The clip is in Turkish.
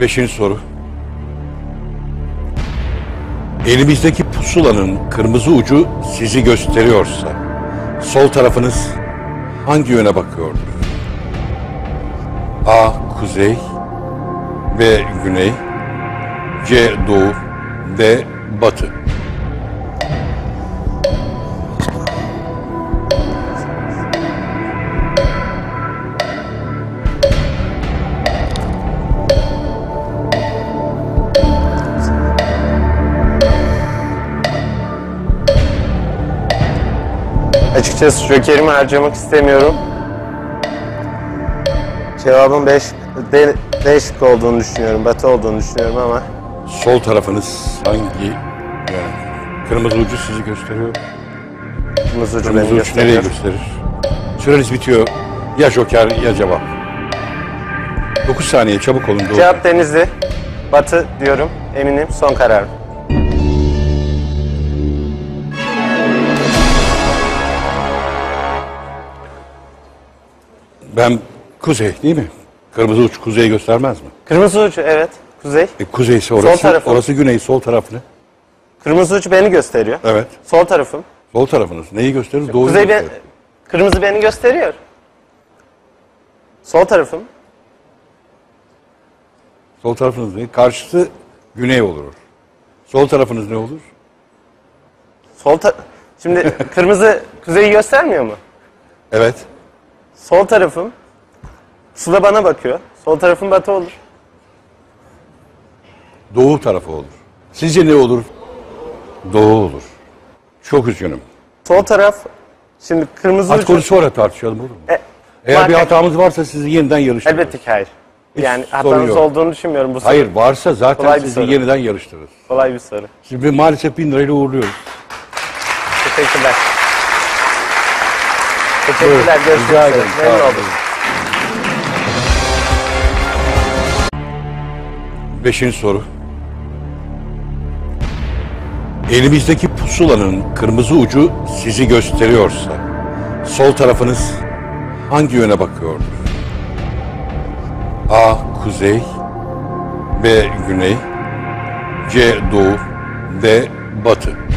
Beşinci soru. Elimizdeki pusulanın kırmızı ucu sizi gösteriyorsa sol tarafınız hangi yöne bakıyordur? A. Kuzey B. Güney C. Doğu D. Batı Açıkçası jokerimi harcamak istemiyorum. Cevabın 5 D, D şıkkı olduğunu düşünüyorum. Batı olduğunu düşünüyorum ama Sol tarafınız hangi yöne? Kırmızı ucu sizi gösteriyor. kırmızı ucu Kırmızı beni uç nereye gösteriyor. gösterir? Süreniz bitiyor. Ya joker ya cevap. 9 saniye çabuk olun. Doğru. Cevap Denizli. Batı diyorum. Eminim. Son kararım. Ben kuzey değil mi? Kırmızı uç kuzeyi göstermez mi? Kırmızı ucu evet. Kuzey. E, kuzeyse orası, tarafı. orası güney, sol taraf ne? Kırmızı ucu beni gösteriyor. Evet. Sol tarafım. Sol tarafınız. Neyi gösterir? Doğuyu Kuzey ben, gösterir. kırmızı beni gösteriyor. Sol tarafım. Sol tarafınız ne? Karşısı güney olur. Sol tarafınız ne olur? Sol ta- Şimdi kırmızı kuzeyi göstermiyor mu? Evet. Sol tarafım. Suda bana bakıyor. Sol tarafım batı olur. Doğu tarafı olur. Sizce ne olur? Doğu olur. Çok üzgünüm. Sol taraf. Şimdi kırmızı Hadi ucu. konu sonra tartışalım olur mu? E, Eğer bir muhakkak- hatamız varsa sizi yeniden yarıştırırız. Elbette ki hayır. Hiç yani sorun hatanız yok. olduğunu düşünmüyorum bu soru. Hayır varsa zaten Kolay bir sizi soru. yeniden yarıştırırız. Kolay bir soru. Şimdi maalesef bin lirayla uğurluyoruz. Teşekkürler. Teşekkürler. Görüşmek Rica üzere. Memnun oldum. Beşinci soru. Elimizdeki pusulanın kırmızı ucu sizi gösteriyorsa sol tarafınız hangi yöne bakıyordur? A. Kuzey B. Güney C. Doğu D. Batı